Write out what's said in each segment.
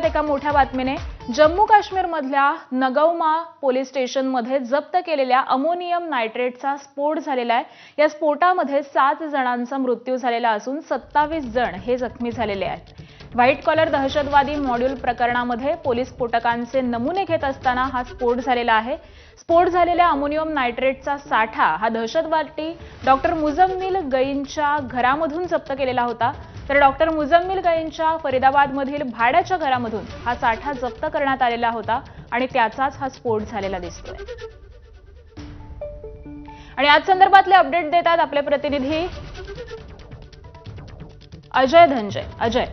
वळूयात एका मोठ्या बातमीने. जम्मू काश्मीरमधल्या नगौमा पोलीस स्टेशनमध्ये जप्त केलेल्या अमोनियम नायट्रेटचा स्फोट झालेला आहे. या स्फोटामध्ये सात जणांचा मृत्यू झालेला असून सत्तावीस जण हे जखमी झालेले आहेत. व्हाईट कॉलर दहशतवादी मॉड्यूल प्रकरणामध्ये पोलीस स्फोटकांचे नमुने घेत असताना हा स्फोट झालेला आहे. स्फोट झालेल्या अमोनियम नायट्रेटचा साठा हा दहशतवादी डॉक्टर मुजम्मिल गईंच्या घरामधून जप्त केलेला होता. तर डॉक्टर मुजम्मिल गईंच्या फरीदाबादमधील भाड्याच्या घरामधून हा साठा जप्त करण्यात आलेला होता आणि त्याचाच हा स्फोट झालेला दिसतोय. आणि आज संदर्भातले अपडेट देतात आपले प्रतिनिधी अजय धनजय. अजय.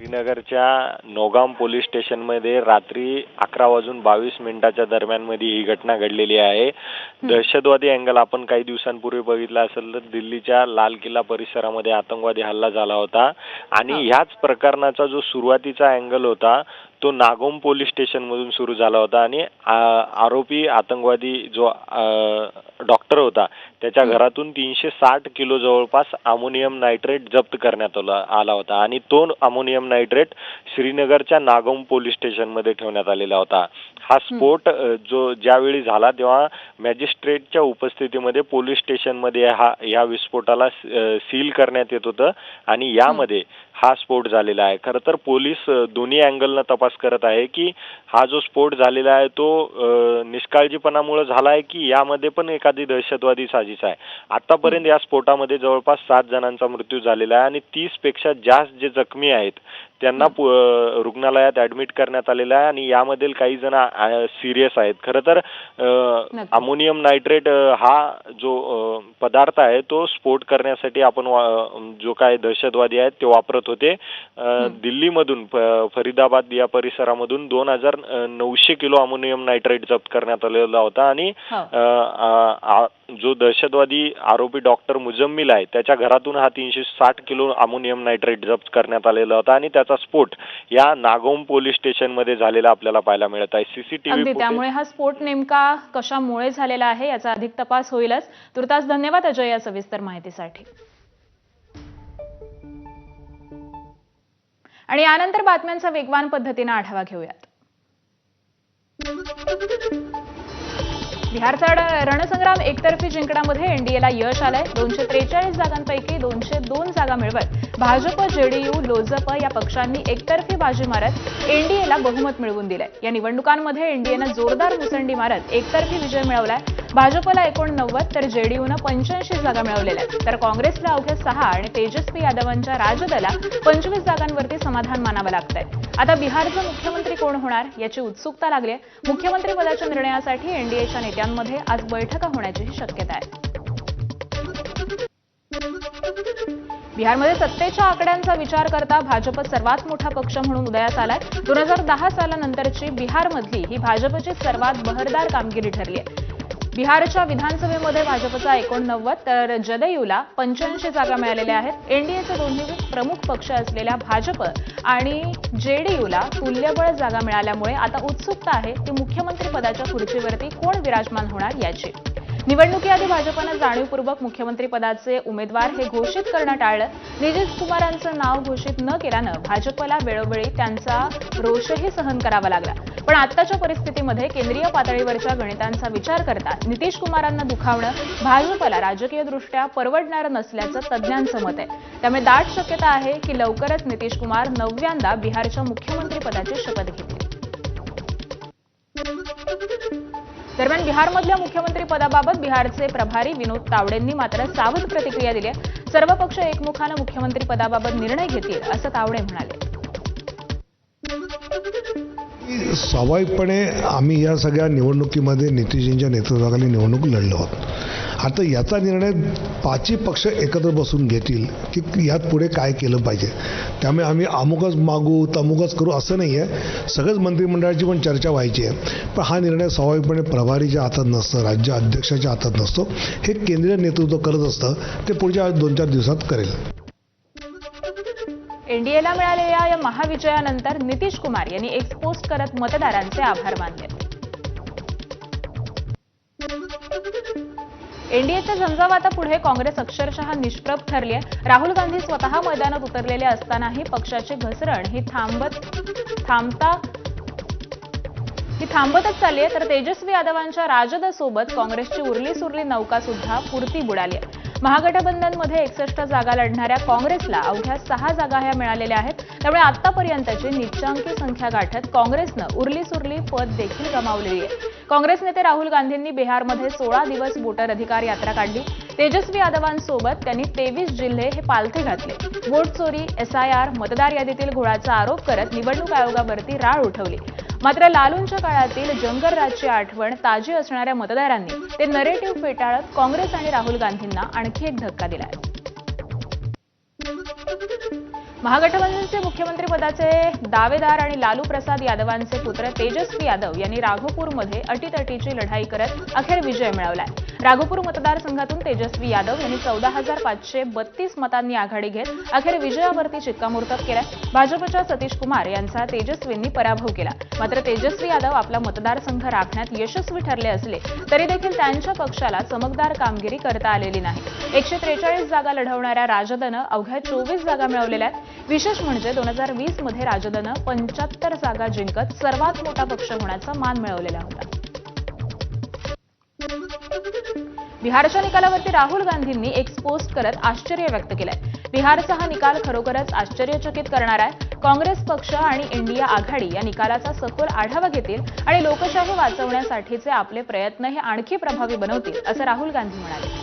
श्रीनगरच्या नोगाम पोलीस स्टेशनमध्ये रात्री अकरा वाजून बावीस मिनिटाच्या दरम्यानमध्ये ही घटना घडलेली आहे. दहशतवादी अँगल आपण काही दिवसांपूर्वी बघितला असेल तर दिल्लीच्या लाल किल्ला परिसरामध्ये आतंकवादी हल्ला झाला होता. आणि ह्याच प्रकरणाचा जो सुरुवातीचा अँगल होता तो नागोम पोलीस स्टेशन मधून सुरू झाला होता आणि आरोपी आतंकवादी जो डॉक्टर होता त्याच्या घरातून तीनशे साठ किलो जवळपास अमोनियम नायट्रेट जप्त करण्यात आला आला होता आणि तो अमोनियम नायट्रेट श्रीनगरच्या नागोम पोलीस स्टेशनमध्ये ठेवण्यात आलेला होता. हा स्फोट जो ज्यावेळी झाला तेव्हा मॅजिस्ट्रेटच्या उपस्थितीमध्ये पोलीस स्टेशनमध्ये हा या विस्फोटाला सील करण्यात येत होतं आणि यामध्ये हा स्फोट झालेला आहे. खरं तर पोलीस दोन्ही अँगलनं तपास करत आहे की हा जो स्फोट झालेला आहे तो निष्काळजीपणामुळे झाला आहे की यामध्ये पण एखादी दहशतवादी साजिश आहे? आतापर्यंत या स्फोटामध्ये जवळपास सात जणांचा मृत्यू झालेला आहे आणि तीसपेक्षा जास्त जे जखमी आहेत त्यांना रुग्णालयात ऍडमिट करण्यात आलेलं आहे आणि यामधील काही जण सिरियस आहेत खरं तर. अमोनियम नायट्रेट हा जो पदार्थ आहे तो स्फोट करण्यासाठी आपण जो काय दहशतवादी आहेत ते वापरत होते दिल्लीमधून फरीदाबाद या परिसरामधून दोन हजार नऊशे किलो अमोनियम नायट्रेट जप्त करण्यात आलेला होता आणि हो. जो दहशतवादी आरोपी डॉक्टर मुजम्मिल आहे त्याच्या घरातून हा तीनशे साठ किलो अमोनियम नायट्रेट जप्त करण्यात आलेला होता आणि त्याचा स्फोट या नागोम पोलीस स्टेशनमध्ये झालेला आपल्याला पाहायला मिळत आहे. सीसीटीव्ही त्यामुळे हा स्फोट नेमका कशामुळे झालेला आहे याचा अधिक तपास होईलच. तुर्तास धन्यवाद अजय या सविस्तर माहितीसाठी. आणि यानंतर बातम्यांचा वेगवान पद्धतीने आढावा घेऊयात. बिहारचा रणसंग्राम एकतर्फी जिंकण्यामध्ये एनडीएला यश आलंय. दोनशे त्रेचाळीस जागांपैकी दोनशे दोन जागा मिळवत भाजप जेडीयू लोजप या पक्षांनी एकतर्फी बाजी मारत एनडीएला बहुमत मिळवून दिलंय. या निवडणुकांमध्ये एनडीएनं जोरदार मुसंडी मारत एकतर्फी विजय मिळवलाय. भाजपला एकोणनव्वद तर जेडीयूनं पंच्याऐंशी जागा मिळवलेल्या आहेत. तर काँग्रेसला अवघ्या सहा आणि तेजस्वी यादवांच्या राजदला पंचवीस जागांवरती समाधान मानावं लागतंय. आता बिहारचं मुख्यमंत्री कोण होणार याची उत्सुकता लागली आहे मुख्यमंत्री पदाच्या निर्णयासाठी एनडीएच्या नेत्यांमध्ये आज बैठका होण्याचीही शक्यता आहे. बिहारमध्ये सत्तेच्या आकड्यांचा विचार करता भाजप सर्वात मोठा पक्ष म्हणून उदयास आलाय. दोन हजार दहा सालानंतरची बिहारमधली ही भाजपची सर्वात बहरदार कामगिरी ठरली आहे बिहारच्या विधानसभेमध्ये भाजपचा एकोणनव्वद तर जदयूला पंच्याऐंशी जागा मिळालेल्या आहेत. एनडीएचे दोन्ही प्रमुख पक्ष असलेल्या भाजप आणि जेडीयूला तुल्यबळ जागा मिळाल्यामुळे आता उत्सुकता आहे की मुख्यमंत्री पदाच्या खुर्चीवरती कोण विराजमान होणार याची. निवडणुकीआधी भाजपनं जाणीवपूर्वक मुख्यमंत्रीपदाचे उमेदवार हे घोषित करणं टाळलं. नितीश कुमारांचं नाव घोषित न केल्यानं भाजपला वेळोवेळी त्यांचा रोषही सहन करावा लागला. पण आत्ताच्या परिस्थितीमध्ये केंद्रीय पातळीवरच्या गणितांचा विचार करता नितीश कुमारांना दुखावणं भाजपला राजकीयदृष्ट्या परवडणारं नसल्याचं तज्ज्ञांचं मत आहे. त्यामुळे दाट शक्यता आहे की लवकरच नितीश कुमार नवव्यांदा बिहारच्या मुख्यमंत्रीपदाची शपथ घेतील. दरम्यान बिहारमधल्या मुख्यमंत्री पदाबाबत बिहारचे प्रभारी विनोद तावडेंनी मात्र सावध प्रतिक्रिया दिली सर्व पक्ष एकमुखानं मुख्यमंत्री पदाबाबत निर्णय घेतील असं तावडे म्हणाले. स्वाभाविकपणे आम्ही या सगळ्या निवडणुकीमध्ये नितीशजींच्या नेतृत्वाखाली निवडणूक लढलो आहोत. आता याचा निर्णय पाचही पक्ष एकत्र बसून घेतील की यात पुढे काय केलं पाहिजे. त्यामुळे आम्ही अमुकच मागू तमुकच करू असं नाही आहे सगळंच मंत्रिमंडळाची पण चर्चा व्हायची आहे. पण हा निर्णय स्वाभाविकपणे प्रभारीच्या हातात नसतं राज्य अध्यक्षाच्या हातात नसतो हे केंद्रीय नेतृत्व करत असतं ते पुढच्या दोन चार दिवसात करेल. एनडीएला मिळालेल्या या महाविजयानंतर नितीश कुमार यांनी एक पोस्ट करत मतदारांचे आभार मानले. एनडीएच्या झंझावातापुढे काँग्रेस अक्षरशः निष्प्रभ ठरली आहे. राहुल गांधी स्वतः मैदानात उतरलेले असतानाही पक्षाची घसरण ही थांबत थांबता ही थांबतच चालली आहे. तर तेजस्वी यादवांच्या राजदसोबत काँग्रेसची उरली सुरली नौका सुद्धा पुरती बुडाली आहे. महागठबंधनमध्ये एकसष्ट जागा लढणाऱ्या काँग्रेसला अवघ्या सहा जागा ह्या मिळालेल्या आहेत. त्यामुळे आतापर्यंतची निच्चांकी संख्या गाठत काँग्रेसनं उरली सुरली पद देखील गमावलेली आहे. काँग्रेस नेते राहुल गांधींनी बिहारमध्ये सोळा दिवस वोटर अधिकार यात्रा काढली. तेजस्वी यादवांसोबत त्यांनी तेवीस जिल्हे हे पालथे घातले. वोट चोरी एसआयआर मतदार यादीतील घोळाचा आरोप करत निवडणूक आयोगावरती राळ उठवली. मात्र लालूंच्या काळातील जंगलराजची आठवण ताजी असणाऱ्या मतदारांनी ते नरेटिव्ह फेटाळत काँग्रेस आणि राहुल गांधींना आणखी एक धक्का दिलाय. महागठबंधनचे मुख्यमंत्री पदाचे दावेदार आणि लालू प्रसाद यादवांचे पुत्र तेजस्वी यादव यांनी राघोपूरमध्ये अटीतटीची लढाई करत अखेर विजय मिळवलाय. राघोपूर मतदारसंघातून तेजस्वी यादव यांनी चौदा हजार पाचशे बत्तीस मतांनी आघाडी घेत अखेर विजयावरती शिक्कामोर्तब केलाय. भाजपच्या सतीश कुमार यांचा तेजस्वींनी पराभव केला. मात्र तेजस्वी यादव आपला मतदारसंघ राखण्यात यशस्वी ठरले असले तरी देखील त्यांच्या पक्षाला चमकदार कामगिरी करता आलेली नाही. एकशे त्रेचाळीस जागा लढवणाऱ्या राजदनं अवघ्या चोवीस जागा मिळवलेल्या आहेत. विशेष म्हणजे दोन हजार वीसमध्ये राजदनं पंच्याहत्तर जागा जिंकत सर्वात मोठा पक्ष होण्याचा मान मिळवलेला होता. बिहारच्या निकालावरती राहुल गांधींनी एक पोस्ट करत आश्चर्य व्यक्त केलंय. बिहारचा हा निकाल खरोखरच आश्चर्यचकित करणार आहे. काँग्रेस पक्ष आणि इंडिया आघाडी या निकालाचा सखोल आढावा घेतील आणि लोकशाही वाचवण्यासाठीचे आपले प्रयत्न हे आणखी प्रभावी बनवतील असं राहुल गांधी म्हणाले.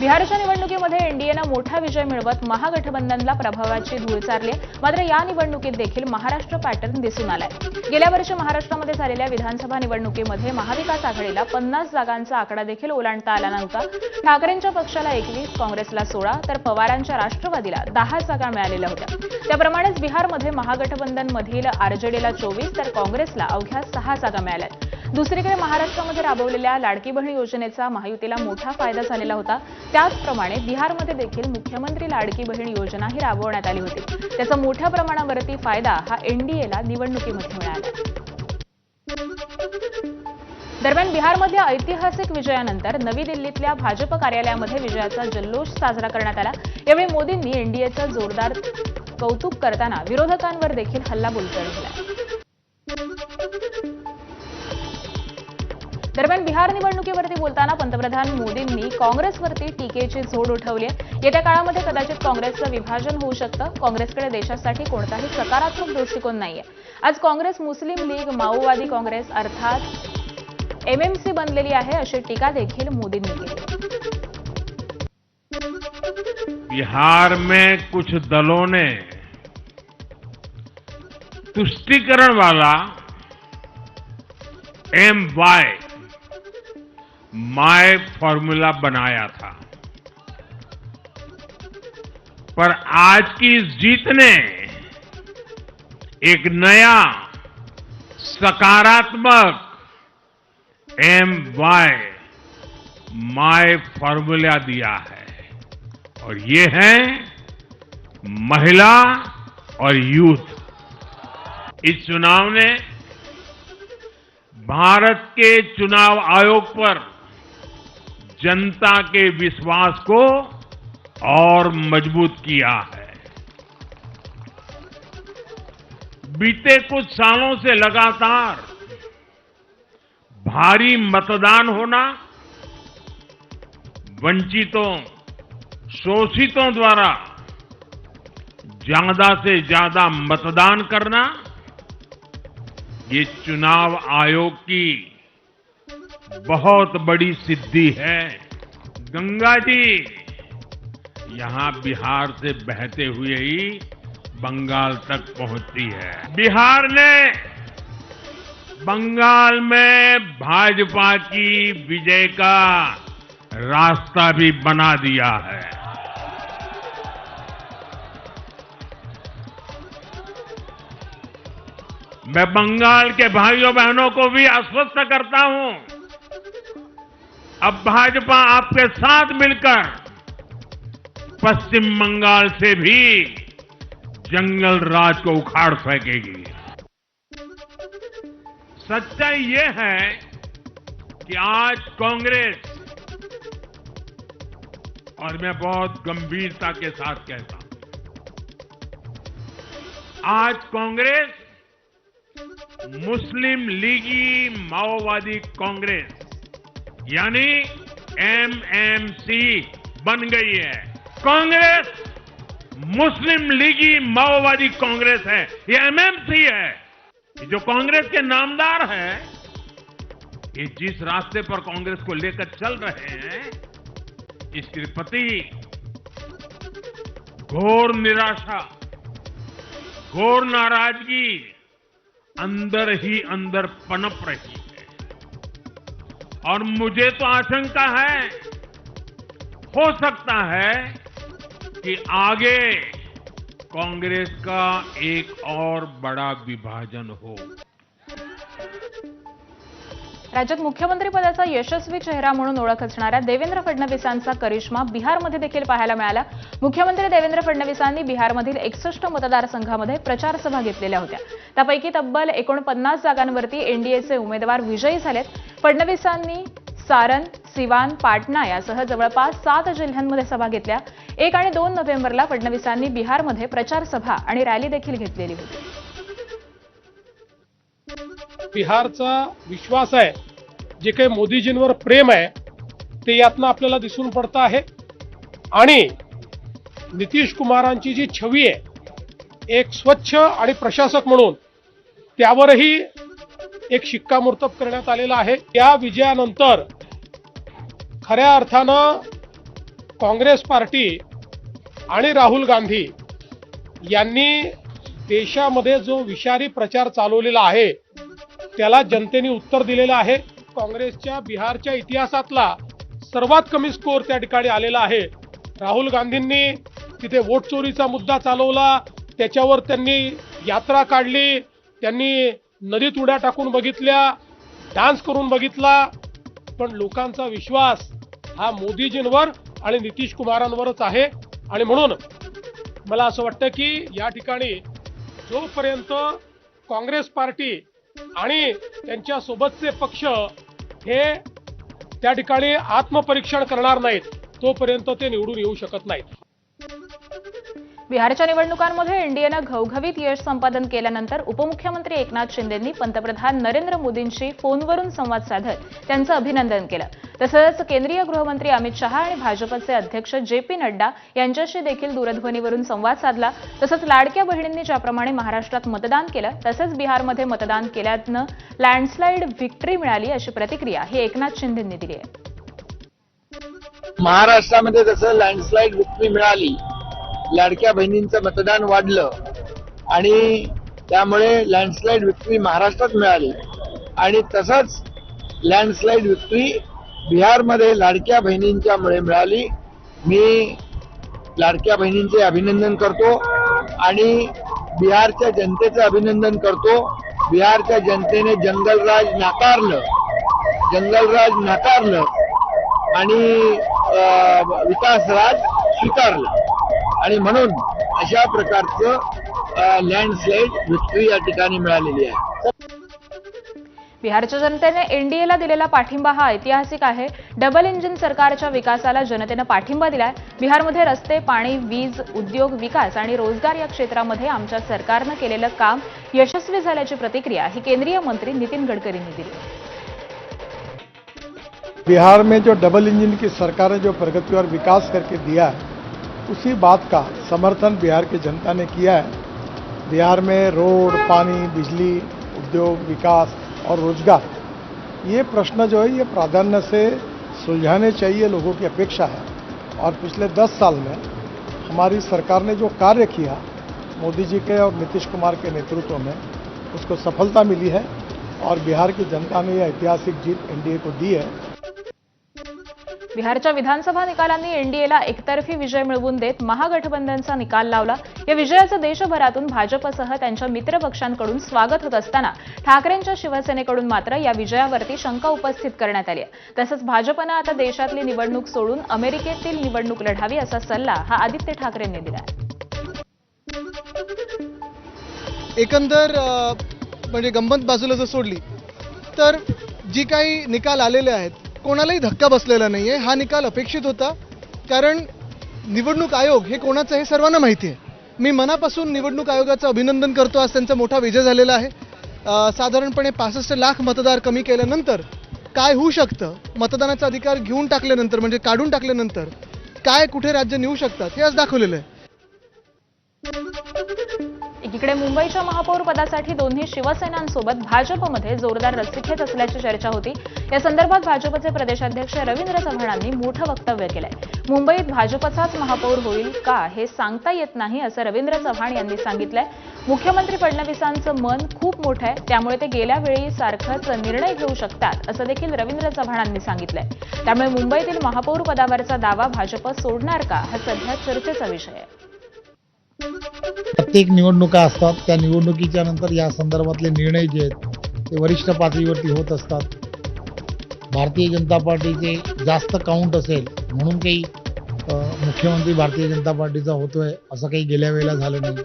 बिहारच्या निवडणुकीमध्ये एनडीएनं मोठा विजय मिळवत महागठबंधनला प्रभावाची धूळ चारली मात्र या निवडणुकीत देखील महाराष्ट्र पॅटर्न दिसून आलाय. गेल्या वर्षी महाराष्ट्रामध्ये झालेल्या विधानसभा निवडणुकीमध्ये महाविकास आघाडीला पन्नास जागांचा आकडा देखील ओलांडता आला नव्हता ठाकरेंच्या पक्षाला एकवीस काँग्रेसला सोळा तर पवारांच्या राष्ट्रवादीला दहा जागा मिळालेल्या होत्या. त्याप्रमाणेच बिहारमध्ये महागठबंधनमधील आरजेडीला चोवीस तर काँग्रेसला अवघ्या सहा जागा मिळाल्या दुसरीकडे महाराष्ट्रामध्ये राबवलेल्या लाडकी बहीण योजनेचा महायुतीला मोठा फायदा झालेला होता. त्याचप्रमाणे बिहारमध्ये देखील मुख्यमंत्री लाडकी बहीण योजना ही राबवण्यात आली होती. त्याचा मोठ्या प्रमाणावरती फायदा हा एनडीएला निवडणुकीमध्ये मिळाला. दरम्यान बिहारमध्ये ऐतिहासिक विजयानंतर नवी दिल्लीतल्या भाजप कार्यालयामध्ये विजयाचा जल्लोष साजरा करण्यात आला. यावेळी मोदींनी एनडीएचं जोरदार कौतुक करताना विरोधकांवर देखील हल्लाबोल केला दरम्यान बिहार निवडणुकीवरती बोलताना पंतप्रधान मोदींनी काँग्रेसवरती टीकेची झोड उठवली आहे. येत्या काळामध्ये कदाचित काँग्रेसचं विभाजन होऊ शकतं. काँग्रेसकडे देशासाठी कोणताही सकारात्मक दृष्टिकोन नाहीये. आज काँग्रेस मुस्लिम लीग माओवादी काँग्रेस अर्थात एमएमसी बनलेली आहे अशी टीका देखील मोदींनी केली. बिहार में कुछ दलों ने तुष्टिकरण वाला एम वाई माय फॉर्मूला बनाया था। पर आज की इस जीत ने एक नया सकारात्मक एम वाई माय फॉर्मूला दिया है। और ये है महिला और यूथ। इस चुनाव ने भारत के चुनाव आयोग पर जनता के विश्वास को और मज़बूत किया है। बीते कुछ सालों से लगातार भारी मतदान होना वंचितों, शोषितों द्वारा ज़्यादा से ज़्यादा मतदान करना, ये चुनाव आयोग की बहुत बड़ी सिद्धि है। गंगा जी, यहाँ बिहार से बहते हुए ही बंगाल तक पहुँचती है। बिहार ने बंगाल में भाजपा की विजय का रास्ता भी बना दिया है। मैं बंगाल के भाइयों बहनों को भी आश्वस्त करता हूँ अब भाजपा आपके साथ मिलकर पश्चिम बंगाल से भी जंगल राज को उखाड़ फेंकेगी। सच्चाई ये है कि आज कांग्रेस, और मैं बहुत गंभीरता के साथ कहता हूँ, आज कांग्रेस, मुस्लिम लीगी माओवादी कांग्रेस यानी एमएमसी बन गई है। कांग्रेस, मुस्लिम लीगी माओवादी कांग्रेस है। ये एमएमसी है। ये जो कांग्रेस के नामदार हैं, ये जिस रास्ते पर कांग्रेस को लेकर चल रहे हैं, इसके प्रति घोर निराशा, घोर नाराज़गी, अंदर ही अंदर पनप रही है और मुझे तो आशंका है, हो सकता है कि आगे कांग्रेस का एक और बड़ा विभाजन हो। राज्यात मुख्यमंत्री पदाचा यशस्वी चेहरा म्हणून ओळख असणाऱ्या देवेंद्र फडणवीसांचा करिश्मा बिहारमध्ये देखील पाहायला मिळाला. मुख्यमंत्री देवेंद्र फडणवीसांनी बिहारमधील एकसष्ट मतदारसंघामध्ये प्रचार सभा घेतलेल्या होत्या. त्यापैकी तब्बल एकोणपन्नास जागांवरती एनडीएचे उमेदवार विजयी झालेत. फडणवीसांनी सारन सिवान पाटणा यासह जवळपास सात जिल्ह्यांमध्ये सभा घेतल्या. एक आणि दोन नोव्हेंबरला फडणवीसांनी बिहारमध्ये प्रचार सभा आणि रॅली देखील घेतलेली होती. बिहारचा विश्वास आहे जे काही मोदीजींवर प्रेम आहे ते यातनं आपल्याला दिसून पडतं आहे. आणि नितीश कुमारांची जी छवी आहे एक स्वच्छ आणि प्रशासक म्हणून त्यावरही एक शिक्कामोर्तब करण्यात आलेला आहे. या विजयानंतर खऱ्या अर्थानं काँग्रेस पार्टी आणि राहुल गांधी यांनी देशामध्ये जो विषारी प्रचार चालवलेला आहे त्याला जनतेने उत्तर दिलेलं आहे. काँग्रेसच्या बिहारच्या इतिहासातला सर्वात कमी स्कोअर त्या ठिकाणी आलेला आहे. राहुल गांधींनी तिथे वोट चोरीचा मुद्दा चालवला त्याच्यावर त्यांनी यात्रा काढली त्यांनी नदीत उड्या टाकून बघितल्या डान्स करून बघितला पण लोकांचा विश्वास हा मोदीजींवर आणि नितीश कुमारांवरच आहे. आणि म्हणून मला असं वाटतं की या ठिकाणी जोपर्यंत काँग्रेस पार्टी आणि त्यांच्या सोबतचे पक्ष हे त्या ठिकाणी आत्मपरीक्षण करणार नाहीत तोपर्यंत ते निवडून येऊ शकत नाहीत. बिहारच्या निवडणुकांमध्ये एनडीएनं घवघवीत यश संपादन केल्यानंतर उपमुख्यमंत्री एकनाथ शिंदेंनी पंतप्रधान नरेंद्र मोदींशी फोनवरून संवाद साधत त्यांचं अभिनंदन केलं. तसंच केंद्रीय गृहमंत्री अमित शहा आणि भाजपचे अध्यक्ष जे पी नड्डा यांच्याशी देखील दूरध्वनीवरून संवाद साधला. तसंच लाडक्या बहिणींनी ज्याप्रमाणे महाराष्ट्रात मतदान केलं तसंच बिहारमध्ये मतदान केल्यानं लँडस्लाईड व्हिक्टरी मिळाली अशी प्रतिक्रिया ही एकनाथ शिंदेंनी दिली आहे. महाराष्ट्रामध्ये जसं लँडस्लाईड विक्री मिळाली लाडक्या बहिणींचं मतदान वाढलं आणि त्यामुळे लँडस्लाईड विक्री महाराष्ट्रात मिळाली. आणि तसंच लँडस्लाईड विक्री बिहारमध्ये लाडक्या बहिणींच्यामुळे मिळाली. मी लाडक्या बहिणींचे अभिनंदन करतो आणि बिहारच्या जनतेचं अभिनंदन करतो. बिहारच्या जनतेने जंगलराज नाकारलं. जंगलराज नाकारलं आणि विकासराज स्वीकारलं. आणि म्हणून अशा प्रकारचं लँडस्लाईड विक्ट्री या ठिकाणी मिळालेली आहे. बिहारच्या जनतेने एनडीएला दिलेला पाठिंबा हा ऐतिहासिक आहे. डबल इंजिन सरकारच्या विकासाला जनतेनं पाठिंबा दिलाय. बिहारमध्ये रस्ते पाणी वीज उद्योग विकास आणि रोजगार या क्षेत्रामध्ये आमच्या सरकारनं केलेलं काम यशस्वी झाल्याची प्रतिक्रिया ही केंद्रीय मंत्री नितीन गडकरींनी दिली. बिहार में जो डबल इंजन की सरकार ने जो प्रगति और विकास करके दिया है उसी बात का समर्थन बिहार की जनता ने किया है। बिहार में रोड, पानी, बिजली, उद्योग, विकास और रोज़गार, ये प्रश्न जो है, ये प्राधान्य से सुलझाने चाहिए लोगों की अपेक्षा है। और पिछले दस साल में हमारी सरकार ने जो कार्य किया, मोदी जी के और नीतीश कुमार के नेतृत्व में, उसको सफलता मिली है और बिहार की जनता ने यह ऐतिहासिक जीत एनडीए को दी है। बिहारच्या विधानसभा निकालांनी एनडीएला एकतर्फी विजय मिळवून देत महागठबंधनचा निकाल लावला. या विजयाचं देशभरातून भाजपसह त्यांच्या मित्रपक्षांकडून स्वागत होत असताना ठाकरेंच्या शिवसेनेकडून मात्र या विजयावरती शंका उपस्थित करण्यात आली आहे. तसंच भाजपनं आता देशातली निवडणूक सोडून अमेरिकेतील निवडणूक लढावी असा सल्ला हा आदित्य ठाकरेंनी दिला एकंदर म्हणजे गंमत बाजूला जर सोडली तर जी काही निकाल आलेले आहेत कोणालाही धक्का बसलेला नाही आहे हा निकाल अपेक्षित होता. कारण निवडणूक आयोग हे कोणाचं हे सर्वांना माहिती आहे मी मनापासून निवडणूक आयोगाचं अभिनंदन करतो. आज त्यांचा मोठा विजय झालेला आहे. साधारणपणे पासष्ट लाख मतदार कमी केल्यानंतर काय होऊ शकतं? मतदानाचा अधिकार घेऊन टाकल्यानंतर म्हणजे काढून टाकल्यानंतर काय कुठे राज्य नेऊ शकतात हे आज दाखवलेलं आहे. एकीकडे मुंबईच्या महापौर पदासाठी दोन्ही शिवसेनांसोबत भाजपमध्ये जोरदार रस्सीखेच असल्याची चर्चा होती. या संदर्भात भाजपचे प्रदेशाध्यक्ष रवींद्र चव्हाणांनी मोठं वक्तव्य केलंय. मुंबईत भाजपचाच महापौर होईल का हे सांगता येत नाही असं रवींद्र चव्हाण यांनी सांगितलंय. मुख्यमंत्री फडणवीसांचं मन खूप मोठं आहे. त्यामुळे ते गेल्या वेळी सारखाच निर्णय घेऊ शकतात असं देखील रवींद्र चव्हाणांनी सांगितलंय. त्यामुळे मुंबईतील महापौर पदावरचा दावा भाजप सोडणार का हा सध्या चर्चेचा विषय आहे. प्रत्येक निवडणुका असतात. त्या निवडणुकीच्या नंतर या संदर्भातले निर्णय जे आहेत ते वरिष्ठ पातळीवरती होत असतात. भारतीय जनता पार्टीचे जास्त काउंट असेल म्हणून काही मुख्यमंत्री भारतीय जनता पार्टीचा होतोय असं काही गेल्या वेळेला झालं नाही.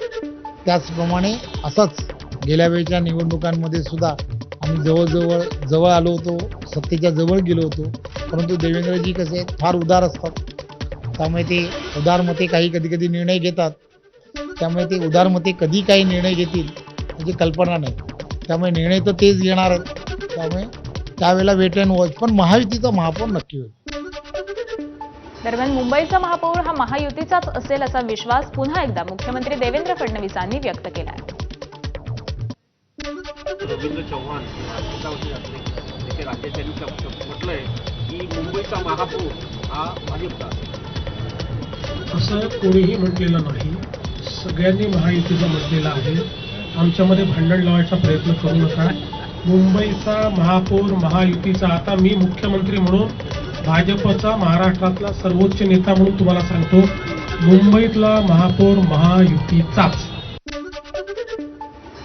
त्याचप्रमाणे असंच गेल्या वेळेच्या निवडणुकांमध्ये सुद्धा आम्ही जवळजवळ जवळ आलो होतो सत्तेच्या जवळ गेलो होतो. परंतु देवेंद्रजी कसे आहेत फार उदार असतात. त्यामुळे ते उदार मते काही कधी कधी निर्णय घेतात. त्यामुळे ते उदारमते कधी काही निर्णय घेतील याची कल्पना नाही. त्यामुळे निर्णय तर तेच घेणार त्यामुळे त्यावेळेला वेट अँड वॉच. पण महायुतीचा महापौर नक्की होईल. दरम्यान मुंबईचा महापौर हा महायुतीचाच असेल असा विश्वास पुन्हा एकदा मुख्यमंत्री देवेंद्र फडणवीसांनी व्यक्त केला आहे रवींद्र चव्हाण शब्द म्हटलंय की मुंबईचा महापौर हा भाजपचा. असेल असं कोणीही म्हटलेलं नाही. सगळ्यांनी महायुतीचा म्हटलेलं आहे. आमच्यामध्ये भांडण लावायचा प्रयत्न करू नका. मुंबईचा महापौर महायुतीचा आता मी मुख्यमंत्री म्हणून भाजपचा महाराष्ट्रातला सर्वोच्च नेता म्हणून तुम्हाला सांगतो मुंबईतला महापौर महायुतीचाच.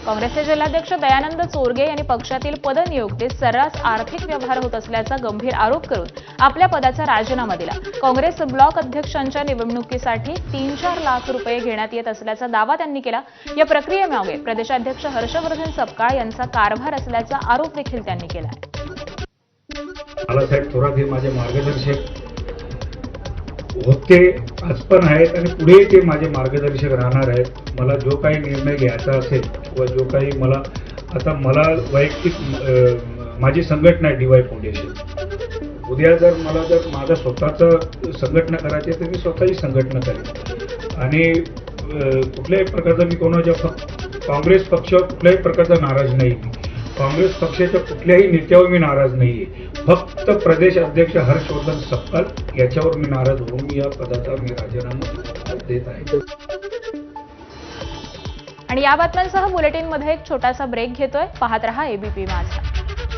काँग्रेसचे जिल्हाध्यक्ष दयानंद चोरगे यांनी पक्षातील पदनियुक्तीत सर्रास आर्थिक व्यवहार होत असल्याचा गंभीर आरोप करून आपल्या पदाचा राजीनामा दिला. काँग्रेस ब्लॉक अध्यक्षांच्या निवडणुकीसाठी तीन चार लाख रुपये घेण्यात येत असल्याचा दावा त्यांनी केला. या प्रक्रियेमागे प्रदेशाध्यक्ष हर्षवर्धन सपकाळ यांचा कारभार असल्याचा आरोप देखील त्यांनी केला. बाळासाहेब थोरात हे माझे मार्गदर्शक होते आज पण आहेत आणि पुढे ते माझे मार्गदर्शक राहणार आहेत. मला जो काही निर्णय घ्यायचा असेल किंवा जो काही मला आता मला वैयक्तिक माझी संघटना आहे डी वाय फाउंडेशन उद्या जर मला जर माझा स्वतःचं संघटना करायची आहे तर मी स्वतःची संघटना करेन. आणि कुठल्याही प्रकारचा मी कोणाच्या काँग्रेस पक्षावर कुठल्याही प्रकारचा नाराज नाही. काँग्रेस पक्षाच्या कुठल्याही नेत्यावर मी नाराज नाहीये. फक्त प्रदेश अध्यक्ष हर्षवर्धन सपकाल याच्यावर मी नाराज होऊन मी या पदाचा मी राजीनामा देत आहे. आणि या बातम्यांसह बुलेटिनमध्ये एक छोटासा ब्रेक घेतोय. पाहत रहा एबीपी माझा